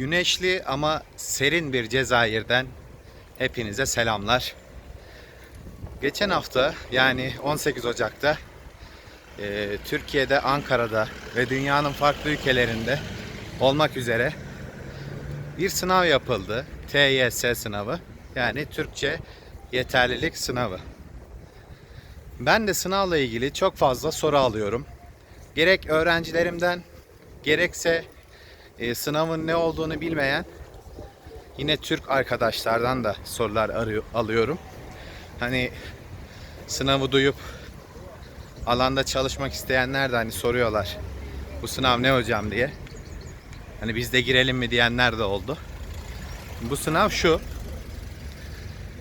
Güneşli ama serin bir Cezayir'den hepinize selamlar. Geçen hafta yani 18 Ocak'ta e, Türkiye'de, Ankara'da ve dünyanın farklı ülkelerinde olmak üzere bir sınav yapıldı. TYS sınavı. Yani Türkçe yeterlilik sınavı. Ben de sınavla ilgili çok fazla soru alıyorum. Gerek öğrencilerimden gerekse e, sınavın ne olduğunu bilmeyen yine Türk arkadaşlardan da sorular arıyor, alıyorum. Hani sınavı duyup alanda çalışmak isteyenler de hani soruyorlar. Bu sınav ne hocam diye. Hani biz de girelim mi diyenler de oldu. Bu sınav şu.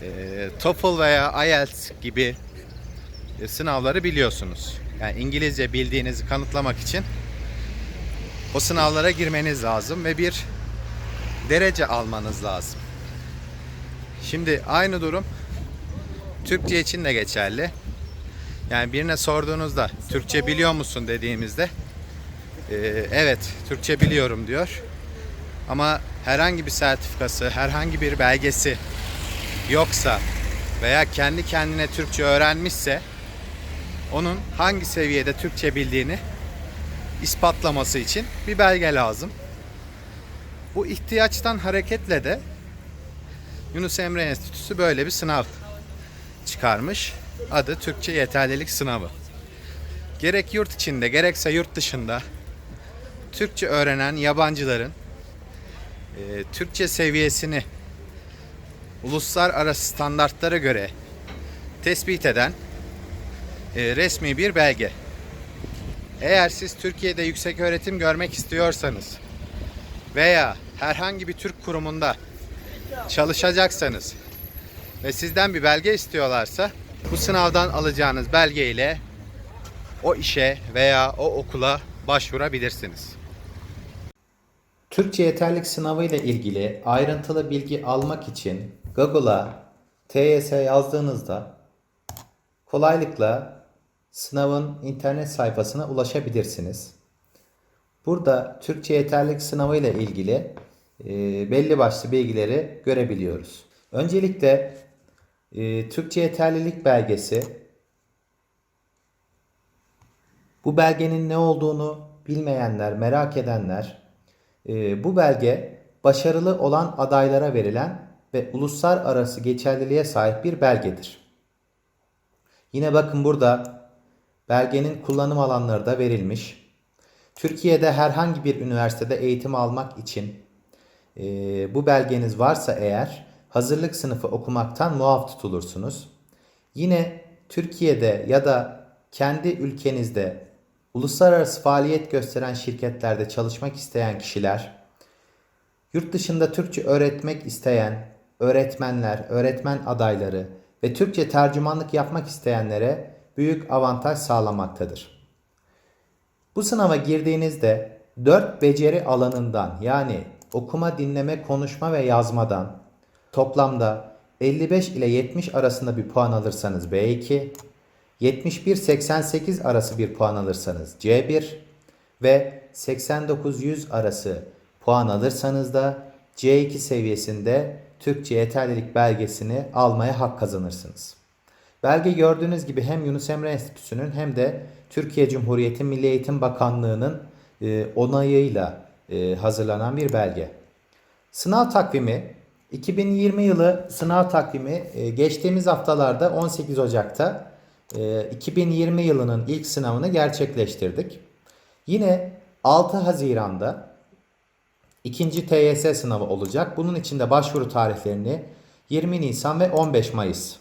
E, TOEFL veya IELTS gibi e, sınavları biliyorsunuz. Yani İngilizce bildiğinizi kanıtlamak için o sınavlara girmeniz lazım ve bir derece almanız lazım. Şimdi aynı durum Türkçe için de geçerli. Yani birine sorduğunuzda Türkçe biliyor musun dediğimizde e, evet Türkçe biliyorum diyor. Ama herhangi bir sertifikası, herhangi bir belgesi yoksa veya kendi kendine Türkçe öğrenmişse onun hangi seviyede Türkçe bildiğini ispatlaması için bir belge lazım. Bu ihtiyaçtan hareketle de Yunus Emre Enstitüsü böyle bir sınav çıkarmış. Adı Türkçe Yeterlilik Sınavı. Gerek yurt içinde gerekse yurt dışında Türkçe öğrenen yabancıların e, Türkçe seviyesini uluslararası standartlara göre tespit eden e, resmi bir belge. Eğer siz Türkiye'de yüksek öğretim görmek istiyorsanız veya herhangi bir Türk kurumunda çalışacaksanız ve sizden bir belge istiyorlarsa bu sınavdan alacağınız belge ile o işe veya o okula başvurabilirsiniz. Türkçe yeterlik sınavı ile ilgili ayrıntılı bilgi almak için Google'a TYS yazdığınızda kolaylıkla sınavın internet sayfasına ulaşabilirsiniz. Burada Türkçe yeterlik sınavı ile ilgili e, belli başlı bilgileri görebiliyoruz. Öncelikle e, Türkçe yeterlilik belgesi bu belgenin ne olduğunu bilmeyenler, merak edenler e, bu belge başarılı olan adaylara verilen ve uluslararası geçerliliğe sahip bir belgedir. Yine bakın burada belgenin kullanım alanları da verilmiş. Türkiye'de herhangi bir üniversitede eğitim almak için e, bu belgeniz varsa eğer hazırlık sınıfı okumaktan muaf tutulursunuz. Yine Türkiye'de ya da kendi ülkenizde uluslararası faaliyet gösteren şirketlerde çalışmak isteyen kişiler, yurt dışında Türkçe öğretmek isteyen öğretmenler, öğretmen adayları ve Türkçe tercümanlık yapmak isteyenlere büyük avantaj sağlamaktadır. Bu sınava girdiğinizde 4 beceri alanından yani okuma, dinleme, konuşma ve yazmadan toplamda 55 ile 70 arasında bir puan alırsanız B2, 71-88 arası bir puan alırsanız C1 ve 89-100 arası puan alırsanız da C2 seviyesinde Türkçe yeterlilik belgesini almaya hak kazanırsınız. Belge gördüğünüz gibi hem Yunus Emre Enstitüsü'nün hem de Türkiye Cumhuriyeti Milli Eğitim Bakanlığı'nın e, onayıyla e, hazırlanan bir belge. Sınav takvimi 2020 yılı sınav takvimi e, geçtiğimiz haftalarda 18 Ocak'ta 2020 yılının ilk sınavını gerçekleştirdik. Yine 6 Haziran'da ikinci TYS sınavı olacak. Bunun için de başvuru tarihlerini 20 Nisan ve 15 Mayıs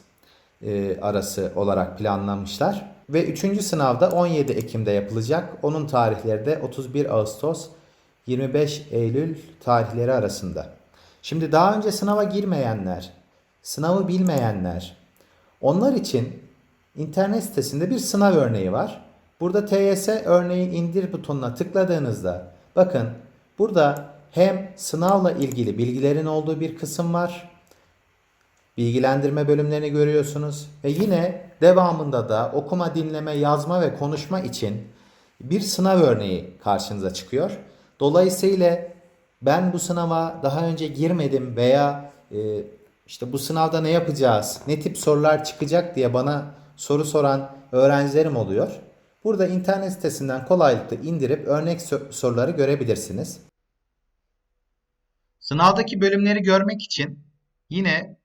e, arası olarak planlamışlar. Ve üçüncü sınavda 17 Ekim'de yapılacak. Onun tarihleri de 31 Ağustos 25 Eylül tarihleri arasında. Şimdi daha önce sınava girmeyenler, sınavı bilmeyenler, onlar için internet sitesinde bir sınav örneği var. Burada TYS örneği indir butonuna tıkladığınızda bakın burada hem sınavla ilgili bilgilerin olduğu bir kısım var. Bilgilendirme bölümlerini görüyorsunuz ve yine devamında da okuma, dinleme, yazma ve konuşma için bir sınav örneği karşınıza çıkıyor. Dolayısıyla ben bu sınava daha önce girmedim veya e, işte bu sınavda ne yapacağız, ne tip sorular çıkacak diye bana soru soran öğrencilerim oluyor. Burada internet sitesinden kolaylıkla indirip örnek so- soruları görebilirsiniz. Sınavdaki bölümleri görmek için yine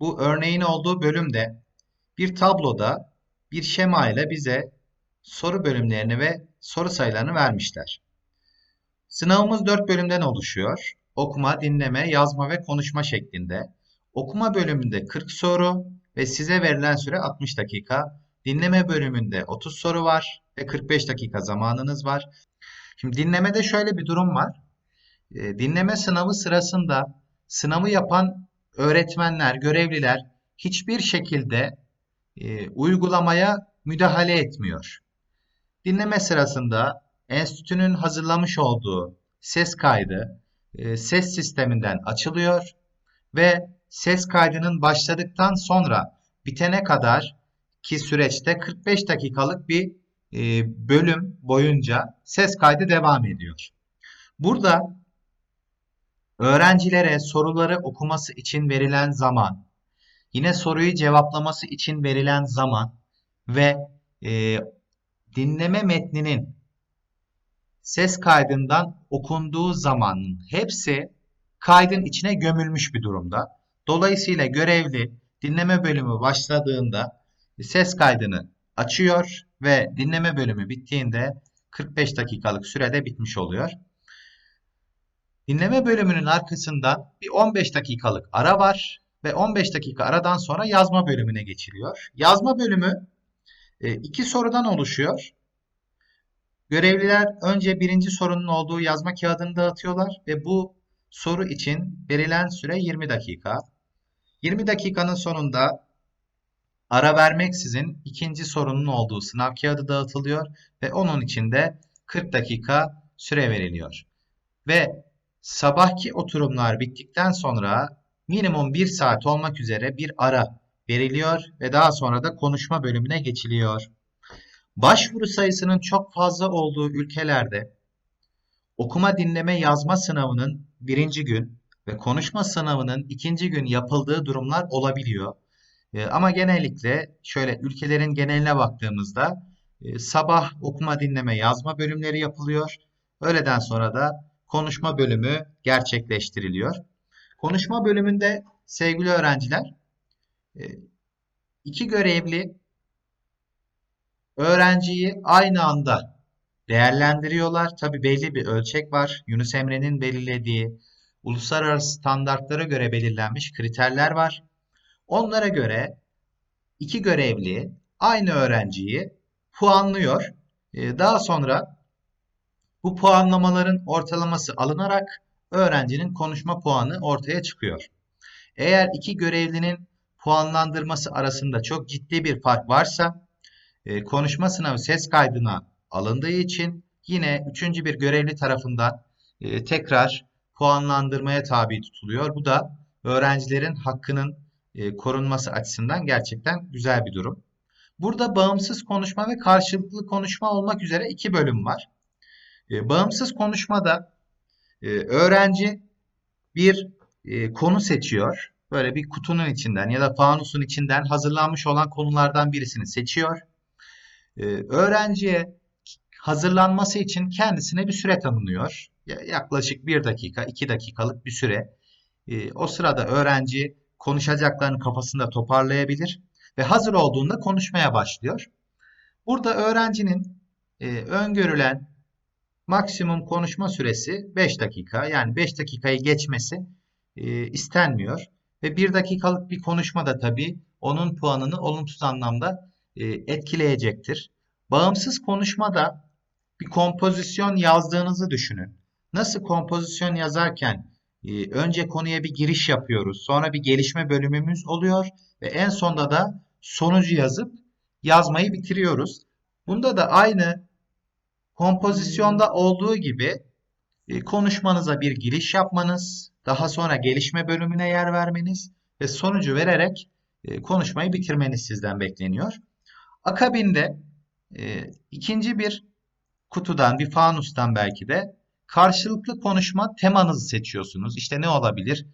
bu örneğin olduğu bölümde bir tabloda bir şema ile bize soru bölümlerini ve soru sayılarını vermişler. Sınavımız 4 bölümden oluşuyor. Okuma, dinleme, yazma ve konuşma şeklinde. Okuma bölümünde 40 soru ve size verilen süre 60 dakika. Dinleme bölümünde 30 soru var ve 45 dakika zamanınız var. Şimdi dinlemede şöyle bir durum var. E, dinleme sınavı sırasında sınavı yapan öğretmenler, görevliler hiçbir şekilde e, uygulamaya müdahale etmiyor. Dinleme sırasında enstitünün hazırlamış olduğu ses kaydı e, ses sisteminden açılıyor ve ses kaydının başladıktan sonra bitene kadar ki süreçte 45 dakikalık bir e, bölüm boyunca ses kaydı devam ediyor. Burada öğrencilere soruları okuması için verilen zaman, yine soruyu cevaplaması için verilen zaman ve e, dinleme metninin ses kaydından okunduğu zamanın hepsi kaydın içine gömülmüş bir durumda. Dolayısıyla görevli dinleme bölümü başladığında ses kaydını açıyor ve dinleme bölümü bittiğinde 45 dakikalık sürede bitmiş oluyor. Dinleme bölümünün arkasından bir 15 dakikalık ara var ve 15 dakika aradan sonra yazma bölümüne geçiliyor. Yazma bölümü e, iki sorudan oluşuyor. Görevliler önce birinci sorunun olduğu yazma kağıdını dağıtıyorlar ve bu soru için verilen süre 20 dakika. 20 dakikanın sonunda ara vermeksizin ikinci sorunun olduğu sınav kağıdı dağıtılıyor ve onun için de 40 dakika süre veriliyor. Ve sabahki oturumlar bittikten sonra minimum 1 saat olmak üzere bir ara veriliyor ve daha sonra da konuşma bölümüne geçiliyor. Başvuru sayısının çok fazla olduğu ülkelerde okuma, dinleme, yazma sınavının birinci gün ve konuşma sınavının ikinci gün yapıldığı durumlar olabiliyor. E, ama genellikle şöyle ülkelerin geneline baktığımızda e, sabah okuma, dinleme, yazma bölümleri yapılıyor. Öğleden sonra da konuşma bölümü gerçekleştiriliyor. Konuşma bölümünde sevgili öğrenciler e, iki görevli öğrenciyi aynı anda değerlendiriyorlar. Tabi belli bir ölçek var. Yunus Emre'nin belirlediği uluslararası standartlara göre belirlenmiş kriterler var. Onlara göre iki görevli aynı öğrenciyi puanlıyor. Ee, Daha sonra bu puanlamaların ortalaması alınarak öğrencinin konuşma puanı ortaya çıkıyor. Eğer iki görevlinin puanlandırması arasında çok ciddi bir fark varsa e, konuşma sınavı ses kaydına alındığı için yine üçüncü bir görevli tarafından e, tekrar puanlandırmaya tabi tutuluyor. Bu da öğrencilerin hakkının e, korunması açısından gerçekten güzel bir durum. Burada bağımsız konuşma ve karşılıklı konuşma olmak üzere iki bölüm var. E, bağımsız konuşmada e, öğrenci bir e, konu seçiyor. Böyle bir kutunun içinden ya da fanusun içinden hazırlanmış olan konulardan birisini seçiyor. E, öğrenciye hazırlanması için kendisine bir süre tanınıyor. Ya- Yaklaşık bir dakika, iki dakikalık bir süre. E, o sırada öğrenci konuşacaklarını kafasında toparlayabilir ve hazır olduğunda konuşmaya başlıyor. Burada öğrencinin e, öngörülen maksimum konuşma süresi 5 dakika. Yani 5 dakikayı geçmesi e, istenmiyor. Ve 1 dakikalık bir konuşma da tabii onun puanını olumsuz anlamda e, etkileyecektir. Bağımsız konuşmada bir kompozisyon yazdığınızı düşünün. Nasıl kompozisyon yazarken e, önce konuya bir giriş yapıyoruz, sonra bir gelişme bölümümüz oluyor ve en sonda da sonucu yazıp yazmayı bitiriyoruz. Bunda da aynı kompozisyonda olduğu gibi e, konuşmanıza bir giriş yapmanız, daha sonra gelişme bölümüne yer vermeniz ve sonucu vererek e, konuşmayı bitirmeniz sizden bekleniyor. Akabinde e, ikinci bir kutudan, bir fanustan belki de karşılıklı konuşma temanızı seçiyorsunuz. İşte ne olabilir?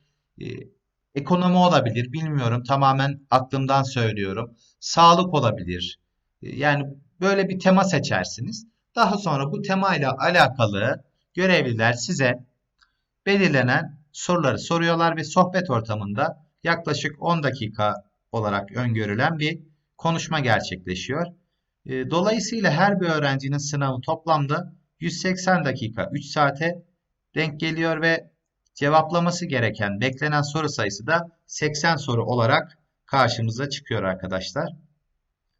Ekonomi olabilir, bilmiyorum. Tamamen aklımdan söylüyorum. Sağlık olabilir. Yani böyle bir tema seçersiniz. Daha sonra bu temayla alakalı görevliler size belirlenen soruları soruyorlar ve sohbet ortamında yaklaşık 10 dakika olarak öngörülen bir konuşma gerçekleşiyor. E, Dolayısıyla her bir öğrencinin sınavı toplamda 180 dakika 3 saate denk geliyor ve cevaplaması gereken beklenen soru sayısı da 80 soru olarak karşımıza çıkıyor arkadaşlar.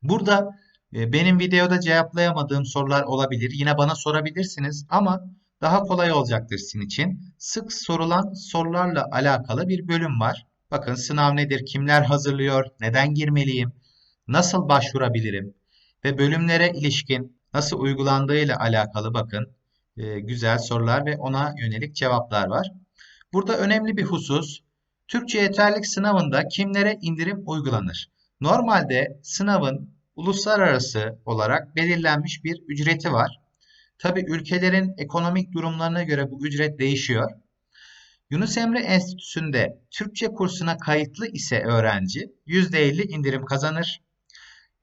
Burada benim videoda cevaplayamadığım sorular olabilir. Yine bana sorabilirsiniz ama daha kolay olacaktır sizin için. Sık sorulan sorularla alakalı bir bölüm var. Bakın sınav nedir? Kimler hazırlıyor? Neden girmeliyim? Nasıl başvurabilirim? Ve bölümlere ilişkin nasıl uygulandığıyla alakalı bakın e, güzel sorular ve ona yönelik cevaplar var. Burada önemli bir husus Türkçe yeterlik sınavında kimlere indirim uygulanır? Normalde sınavın uluslararası olarak belirlenmiş bir ücreti var. Tabi ülkelerin ekonomik durumlarına göre bu ücret değişiyor. Yunus Emre Enstitüsü'nde Türkçe kursuna kayıtlı ise öğrenci %50 indirim kazanır.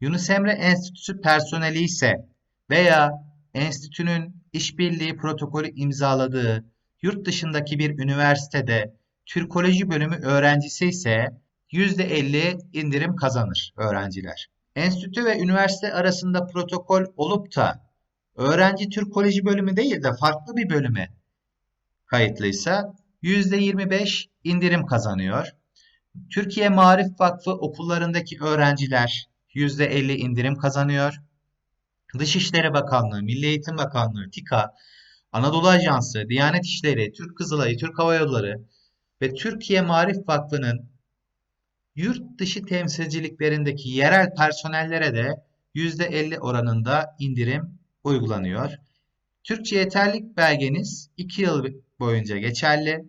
Yunus Emre Enstitüsü personeli ise veya enstitünün işbirliği protokolü imzaladığı yurt dışındaki bir üniversitede Türkoloji bölümü öğrencisi ise %50 indirim kazanır öğrenciler. Enstitü ve üniversite arasında protokol olup da öğrenci Türkoloji bölümü değil de farklı bir bölüme kayıtlıysa %25 indirim kazanıyor. Türkiye Marif Vakfı okullarındaki öğrenciler %50 indirim kazanıyor. Dışişleri Bakanlığı, Milli Eğitim Bakanlığı, TİKA, Anadolu Ajansı, Diyanet İşleri, Türk Kızılayı, Türk Hava Yolları ve Türkiye Marif Vakfı'nın yurt dışı temsilciliklerindeki yerel personellere de %50 oranında indirim uygulanıyor. Türkçe yeterlik belgeniz 2 yıl boyunca geçerli.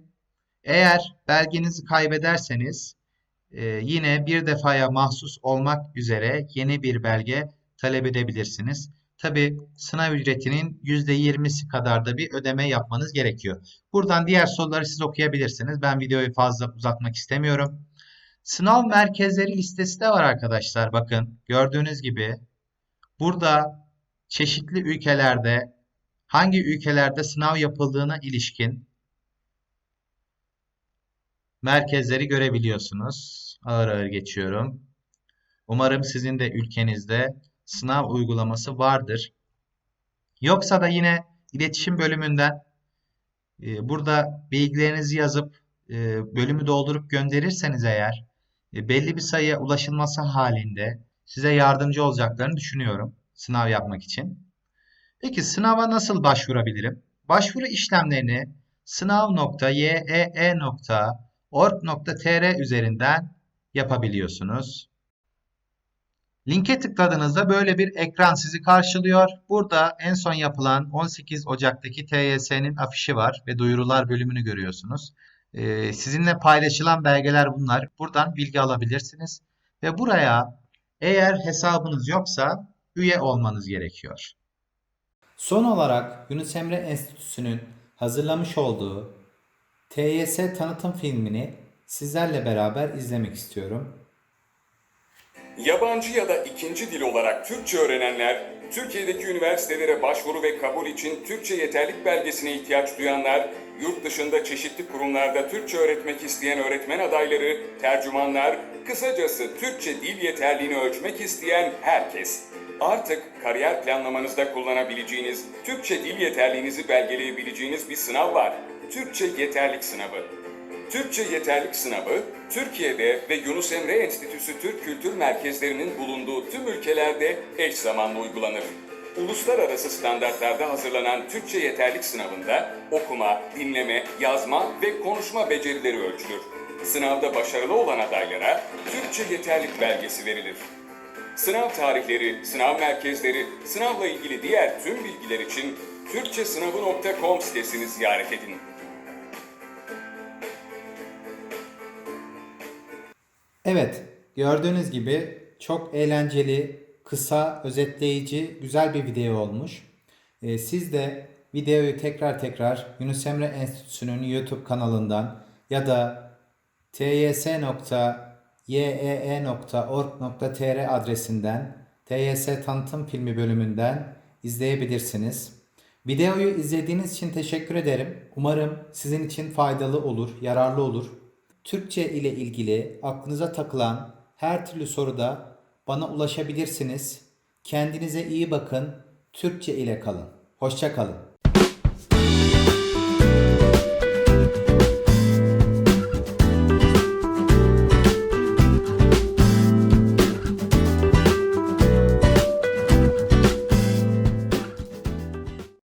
Eğer belgenizi kaybederseniz e, yine bir defaya mahsus olmak üzere yeni bir belge talep edebilirsiniz. Tabi sınav ücretinin %20'si kadar da bir ödeme yapmanız gerekiyor. Buradan diğer soruları siz okuyabilirsiniz. Ben videoyu fazla uzatmak istemiyorum. Sınav merkezleri listesi de var arkadaşlar. Bakın gördüğünüz gibi burada çeşitli ülkelerde hangi ülkelerde sınav yapıldığına ilişkin merkezleri görebiliyorsunuz. Ağır ağır geçiyorum. Umarım sizin de ülkenizde sınav uygulaması vardır. Yoksa da yine iletişim bölümünden e, burada bilgilerinizi yazıp e, bölümü doldurup gönderirseniz eğer belli bir sayıya ulaşılması halinde size yardımcı olacaklarını düşünüyorum sınav yapmak için. Peki sınava nasıl başvurabilirim? Başvuru işlemlerini sınav.yee.org.tr üzerinden yapabiliyorsunuz. Linke tıkladığınızda böyle bir ekran sizi karşılıyor. Burada en son yapılan 18 Ocak'taki TYS'nin afişi var ve duyurular bölümünü görüyorsunuz. Ee, sizinle paylaşılan belgeler bunlar. Buradan bilgi alabilirsiniz. Ve buraya eğer hesabınız yoksa üye olmanız gerekiyor. Son olarak Yunus Emre Enstitüsü'nün hazırlamış olduğu TYS tanıtım filmini sizlerle beraber izlemek istiyorum. Yabancı ya da ikinci dil olarak Türkçe öğrenenler, Türkiye'deki üniversitelere başvuru ve kabul için Türkçe yeterlik belgesine ihtiyaç duyanlar, yurt dışında çeşitli kurumlarda Türkçe öğretmek isteyen öğretmen adayları, tercümanlar, kısacası Türkçe dil yeterliğini ölçmek isteyen herkes. Artık kariyer planlamanızda kullanabileceğiniz, Türkçe dil yeterliğinizi belgeleyebileceğiniz bir sınav var. Türkçe Yeterlik Sınavı. Türkçe Yeterlik Sınavı, Türkiye'de ve Yunus Emre Enstitüsü Türk Kültür Merkezlerinin bulunduğu tüm ülkelerde eş zamanlı uygulanır. Uluslararası standartlarda hazırlanan Türkçe Yeterlik Sınavında okuma, dinleme, yazma ve konuşma becerileri ölçülür. Sınavda başarılı olan adaylara Türkçe Yeterlik Belgesi verilir. Sınav tarihleri, sınav merkezleri, sınavla ilgili diğer tüm bilgiler için türkçesınavı.com sitesini ziyaret edin. Evet, gördüğünüz gibi çok eğlenceli, kısa, özetleyici, güzel bir video olmuş. Ee, siz de videoyu tekrar tekrar Yunus Emre Enstitüsü'nün YouTube kanalından ya da tys.yee.org.tr adresinden TYS Tanıtım Filmi bölümünden izleyebilirsiniz. Videoyu izlediğiniz için teşekkür ederim. Umarım sizin için faydalı olur, yararlı olur. Türkçe ile ilgili aklınıza takılan her türlü soruda bana ulaşabilirsiniz. Kendinize iyi bakın. Türkçe ile kalın. Hoşça kalın.